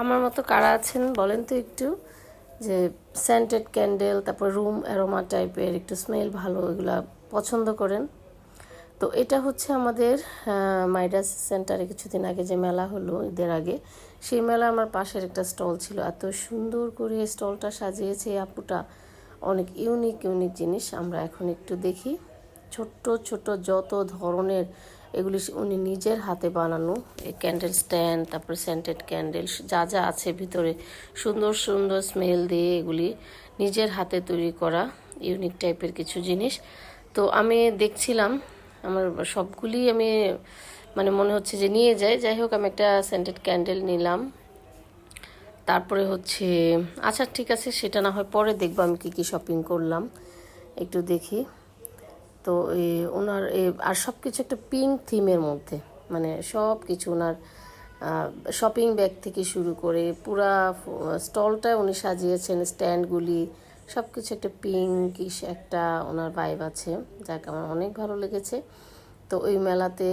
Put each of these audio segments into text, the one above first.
আমার মতো কারা আছেন বলেন তো একটু, যে সেন্টেড ক্যান্ডেল তারপর রুম অ্যারোমা টাইপের একটু স্মেল ভালো, এগুলা পছন্দ করেন। তো এটা হচ্ছে আমাদের মাইডাস সেন্টারে কিছুদিন আগে যে মেলা হলো ঈদের আগে, সেই মেলা আমার পাশের একটা স্টল ছিল। এত সুন্দর করে স্টলটা সাজিয়েছে আপুটা। অনেক ইউনিক ইউনিক জিনিস। আমরা এখন একটু দেখি। ছোট্ট ছোট যত ধরনের এগুলি উনি নিজের হাতে বানানো এই ক্যান্ডেল স্ট্যান্ড তারপরে সেন্টেড ক্যান্ডেল যা যা আছে ভিতরে সুন্দর সুন্দর স্মেল দিয়ে এগুলি নিজের হাতে তৈরি করা ইউনিক টাইপের কিছু জিনিস। তো আমি দেখছিলাম, আমার সবগুলি আমি মানে মনে হচ্ছে যে নিয়ে যাই। যাই হোক, আমি একটা সেন্টেড ক্যান্ডেল নিলাম। তারপরে হচ্ছে আচ্ছা ঠিক আছে, সেটা না হয় পরে দেখব আমি কী কী শপিং করলাম। একটু দেখি। তো ওনার আর সব কিছু একটা পিঙ্ক থিমের মধ্যে। মানে সব কিছু ওনার শপিং ব্যাগ থেকে শুরু করে পুরা স্টলটা উনি সাজিয়েছেন, স্ট্যান্ডগুলি সব কিছু একটা পিঙ্কিশ একটা ওনার ভাইব আছে, যাকে আমার অনেক ভালো লেগেছে। তো ওই মেলাতে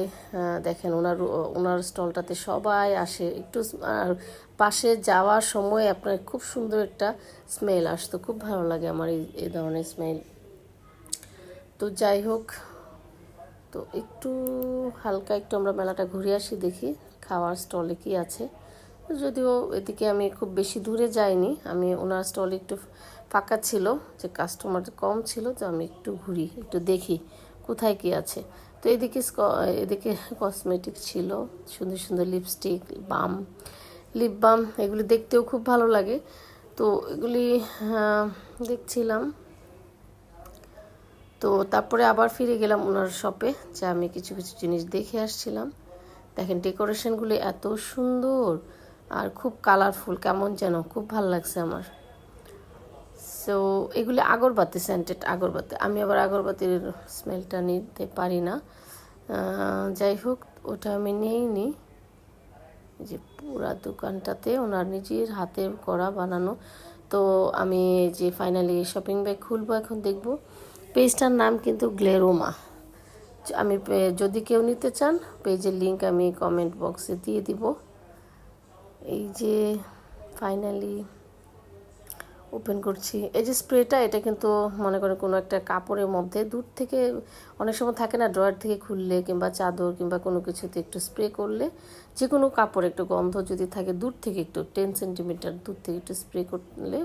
দেখেন ওনার ওনার স্টলটাতে সবাই আসে, একটু আর পাশে যাওয়ার সময় আপনার খুব সুন্দর একটা স্মেল আসতো, খুব ভালো লাগে আমার এই ধরনের স্মেল। তো যাই হোক, তো একটু হালকা একটু আমরা মেলাটা ঘুরে আসি, দেখি খাওয়ার স্টলে কি আছে। যদিও এদিকে আমি খুব বেশি দূরে যাইনি, আমি ওনার স্টলে একটু ফাঁকা ছিল, যে কাস্টমার কম ছিল, তো আমি একটু ঘুরি, একটু দেখি কোথায় কি আছে। তো এদিকে এদিকে কসমেটিক ছিল, সুন্দর সুন্দর লিপস্টিক বাম লিপ বাম এগুলি দেখতেও খুব ভালো লাগে। তো এগুলি দেখছিলাম তো তারপরে আবার ফিরে গেলাম ওনার শপে যে আমি কিছু কিছু জিনিস দেখে আসছিলাম। দেখেন ডেকোরেশনগুলি এত সুন্দর আর খুব কালারফুল কেমন যেন, খুব ভালো লাগছে আমার। সো এগুলি আগরবাতি সেন্টেড আগরবাতি। আমি আবার আগরবাতির স্মেলটা নিতে পারি না। যাই হোক, ওটা আমি নিইনি যে পুরা দোকানটাতে ওনার নিজের হাতে করা বানানো। তো আমি যে ফাইনালি শপিং ব্যাগ খুলবো, এখন দেখব। পেজটার নাম কিন্তু গ্লেরোমা। আমি যদি কেউ নিতে চান, পেজের লিঙ্ক আমি কমেন্ট বক্সে দিয়ে দিব। এই যে ফাইনালি ওপেন করছি। এই যে স্প্রেটা এটা কিন্তু মনে করেন কোনো একটা কাপড়ের মধ্যে দূর থেকে অনেক সময় থাকে না ড্রয়ার থেকে খুললে কিংবা চাদর কিংবা কোনো কিছুতে একটু স্প্রে করলে যে কোনো কাপড় একটু গন্ধ যদি থাকে, দূর থেকে একটু টেন সেন্টিমিটার দূর থেকে একটু স্প্রে করলে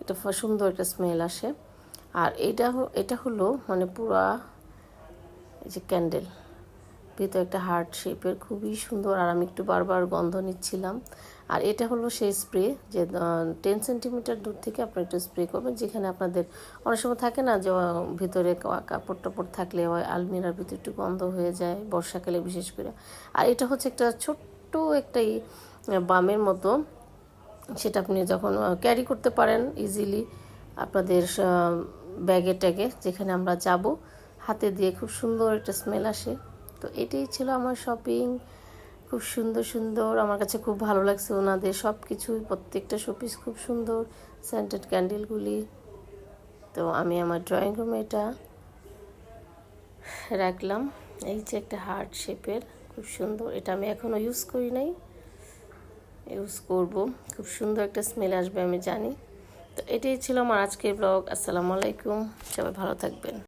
একটা সুন্দর একটা স্মেল আসে। আর এটা এটা হলো মানে পুরা যে ক্যান্ডেল ভিতরে একটা হার্ট শেপের খুবই সুন্দর। আর আমি একটু বারবার গন্ধ নিচ্ছিলাম। আর এটা হলো সেই স্প্রে যে টেন সেন্টিমিটার দূর থেকে আপনি একটু স্প্রে করবেন, যেখানে আপনাদের অনেক সময় থাকে না যে, ভিতরে কাপড় টাপড় থাকলে আলমিরার ভিতরে একটু গন্ধ হয়ে যায়, বর্ষাকালে বিশেষ করে। আর এটা হচ্ছে একটা ছোট্ট একটা বামের মতো। সেটা আপনি যখন ক্যারি করতে পারেন ইজিলি আপনাদের ব্যাগে ট্যাগে যেখানে আমরা যাব, হাতে দিয়ে খুব সুন্দর একটা স্মেল আসে। তো এটাই ছিল আমার শপিং খুব সুন্দর সুন্দর। আমার কাছে খুব ভালো লাগছে ওনাদের সব কিছুই প্রত্যেকটা শোপিস খুব সুন্দর। স্যান্টেড ক্যান্ডেলগুলি তো আমি আমার ড্রয়িং রুমে এটা রাখলাম। এই যে একটা হার্ট শেপের খুব সুন্দর। এটা আমি এখনও ইউজ করি নাই। ইউজ করব। খুব সুন্দর একটা স্মেল আসবে, আমি জানি। তো এটাই ছিল আমার আজকের ব্লগ। আসসালামু আলাইকুম। সবাই ভালো থাকবেন।